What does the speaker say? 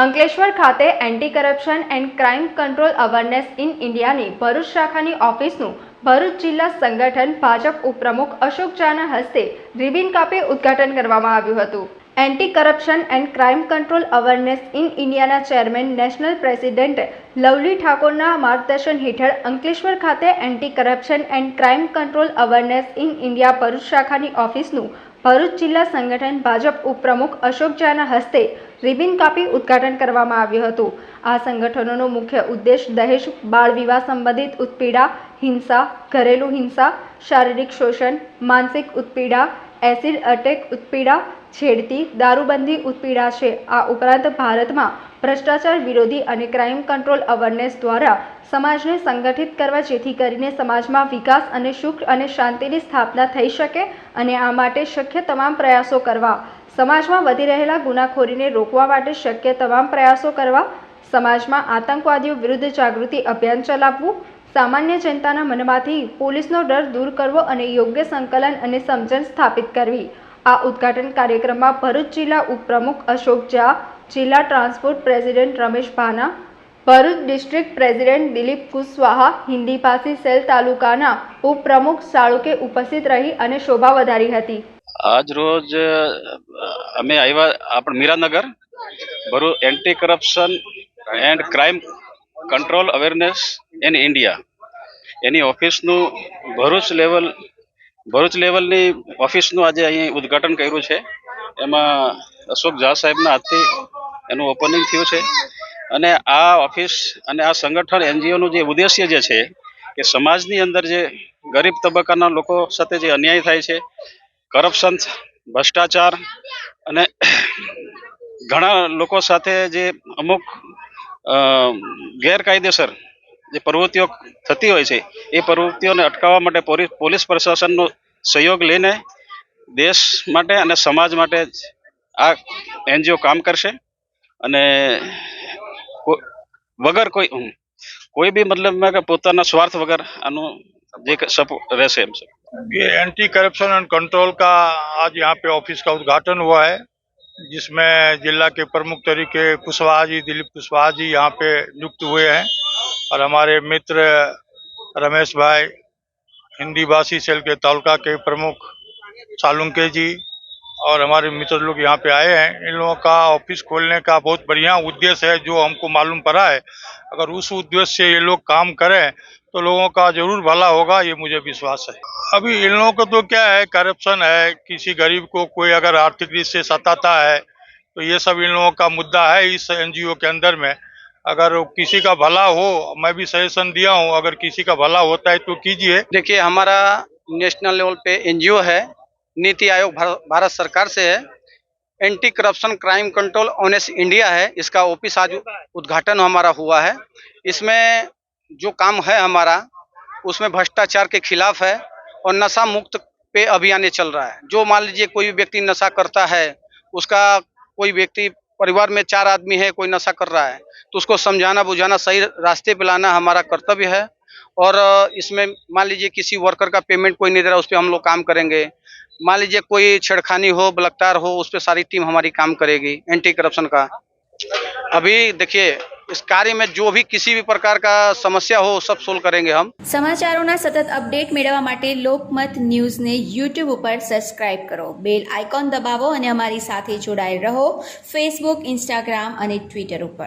અંકલેશ્વર ખાતે anti corruption and crime control awareness in ઇન્ડિયાની ભરૂચ શાખાની ઓફિસનું ભરૂચ જિલ્લા સંગઠન ભાજપ ઉપપ્રમુખ અશોક ઝાના હસ્તે રિબિન કાપે ઉદ્ઘાટન કરવામાં આવ્યું હતું. Anti corruption and crime control awareness in ઇન્ડિયાના ચેરમેન નેશનલ પ્રેસિડેન્ટ લવલી ઠાકોરના માર્ગદર્શન હેઠળ અંકલેશ્વર ખાતે anti corruption and crime control awareness in India Bharuch શાખાની ઓફિસનું ભરૂચ જિલ્લા સંગઠન ભાજપ ઉપપ્રમુખ અશોક ઝાના હસ્તે રિબિન કાપી ઉદ્ઘાટન કરવામાં આવ્યું હતું. આ સંગઠનોનો મુખ્ય ઉદ્દેશ દહેજ, બાળ વિવાહ સંબંધિત ઉત્પીડા, હિંસા, ઘરેલું હિંસા, શારીરિક શોષણ, માનસિક ઉત્પીડા, એસિડ અટેક ઉત્પીડા, છેડતી, દારૂબંધી ઉત્પીડા છે. આ ઉપરાંત ભારતમાં ભ્રષ્ટાચાર વિરોધી અને ક્રાઇમ કંટ્રોલ અવેરનેસ દ્વારા સમાજને સંગઠિત કરવા જેથી કરીને સમાજમાં વિકાસ અને સુખ અને શાંતિની સ્થાપના થઈ શકે અને આ માટે શક્ય તમામ પ્રયાસો કરવા. સમાજમાં વધી રહેલા ગુનાખોરીને રોકવા માટે શક્ય તમામ પ્રયાસો કરવા. સમાજમાં આતંકવાદીઓ વિરુદ્ધ જાગૃતિ અભિયાન ચલાવવું. સામાન્ય જનતાના મનમાંથી પોલીસનો ડર દૂર કરવો અને યોગ્ય સંકલન અને સમજણ સ્થાપિત કરવી. આ ઉદ્ઘાટન કાર્યક્રમમાં ભરૂચ જિલ્લા ઉપપ્રમુખ અશોક ઝા જિલ્લા transport president Ramesh Bhana, Bharuch district president Dilip Kushwaha Hindi ભાષી cell તાલુકાના ઉપપ્રમુખ સાળુકે ઉપસ્થિત રહી અને શોભા વધારી હતી. આજ રોજ અમે આવ્યા આપણે Miranagar, Bharuch anti corruption and crime control awareness in India. એની ઓફિસનું ભરૂચ લેવલ, ભરૂચ લેવલની ઓફિસનું આજે અહીં ઉદ્ઘાટન કર્યું છે. એમાં અશોક ઝા સાહેબના હાથથી એનું ઓપનિંગ થયું છે. અને આ ઓફિસ અને આ સંગઠન એનજીઓનું જે ઉદ્દેશ્ય જે છે કે સમાજની અંદર જે ગરીબ તબક્કાના લોકો સાથે જે અન્યાય થાય છે કરપ્શન ભ્રષ્ટાચાર અને ઘણા લોકો સાથે જે અમુક ગેરકાયદેસર જે પ્રવૃત્તિઓ થતી હોય છે, એ પ્રવૃત્તિઓને અટકાવવા માટે પોલીસ પ્રશાસનનો સહયોગ લઈને દેશ માટે અને સમાજ માટે આ એનજીઓ કામ કરશે. અને કો- વગર કોઈ કોઈ બી મતલબમાં કે પોતાના સ્વાર્થ વગર આનું જે સપો રહેશે એમ છે ये एंटी करप्शन एंड कंट्रोल का आज यहाँ पे ऑफिस का उद्घाटन हुआ है जिसमें जिला के प्रमुख तरीके कुशवाहा जी दिलीप कुशवाहा जी यहाँ पे नियुक्त हुए हैं और हमारे मित्र रमेश भाई हिंदी भाषी सेल के तालुका के प्रमुख सालुंके जी और हमारे मित्र लोग यहाँ पे आए हैं। इन लोगों का ऑफ़िस खोलने का बहुत बढ़िया उद्देश्य है, जो हमको मालूम पड़ा है। अगर उस उद्देश्य से ये लोग काम करें तो लोगों का ज़रूर भला होगा, ये मुझे विश्वास है। अभी इन लोगों को तो क्या है करप्शन है, किसी गरीब को कोई अगर आर्थिक रीत से सताता है तो ये सब इन लोगों का मुद्दा है इस एनजीओ के अंदर में। अगर किसी का भला हो, मैं भी सजेशन दिया हूँ, अगर किसी का भला होता है तो कीजिए। देखिए, हमारा नेशनल लेवल पे एनजीओ है नीति आयोग भार- भारत सरकार से है। Anti corruption crime control honest India है। इसका ऑफ़िस आज उद्घाटन हमारा हुआ है। इसमें जो काम है हमारा, उसमें भ्रष्टाचार के खिलाफ है और नशा मुक्त पे अभियान चल रहा है। जो मान लीजिए कोई व्यक्ति नशा करता है, उसका कोई व्यक्ति परिवार में चार आदमी है, कोई नशा कर रहा है तो उसको समझाना बुझाना सही रास्ते पे लाना हमारा कर्तव्य है। और अ, इसमें मान लीजिए किसी वर्कर का पेमेंट कोई नहीं दे रहा उस पर हम लोग काम करेंगे मान लीजिए कोई छेड़खानी हो बलात्कार हो उस पर सारी टीम हमारी काम करेगी एंटी करप्शन का अभी देखिए इस कार्य में जो भी किसी भी प्रकार का समस्या हो सब सोल्व करेंगे हम સમાચારોના સતત અપડેટ મેળવવા માટે લોકમત ન્યૂઝને યુટ્યુબ ઉપર સબસ્ક્રાઇબ કરો બેલ આઇકોન દબાવો અને અમારી સાથે જોડાયેલ રહો ફેસબુક ઇન્સ્ટાગ્રામ અને ટ્વિટર ઉપર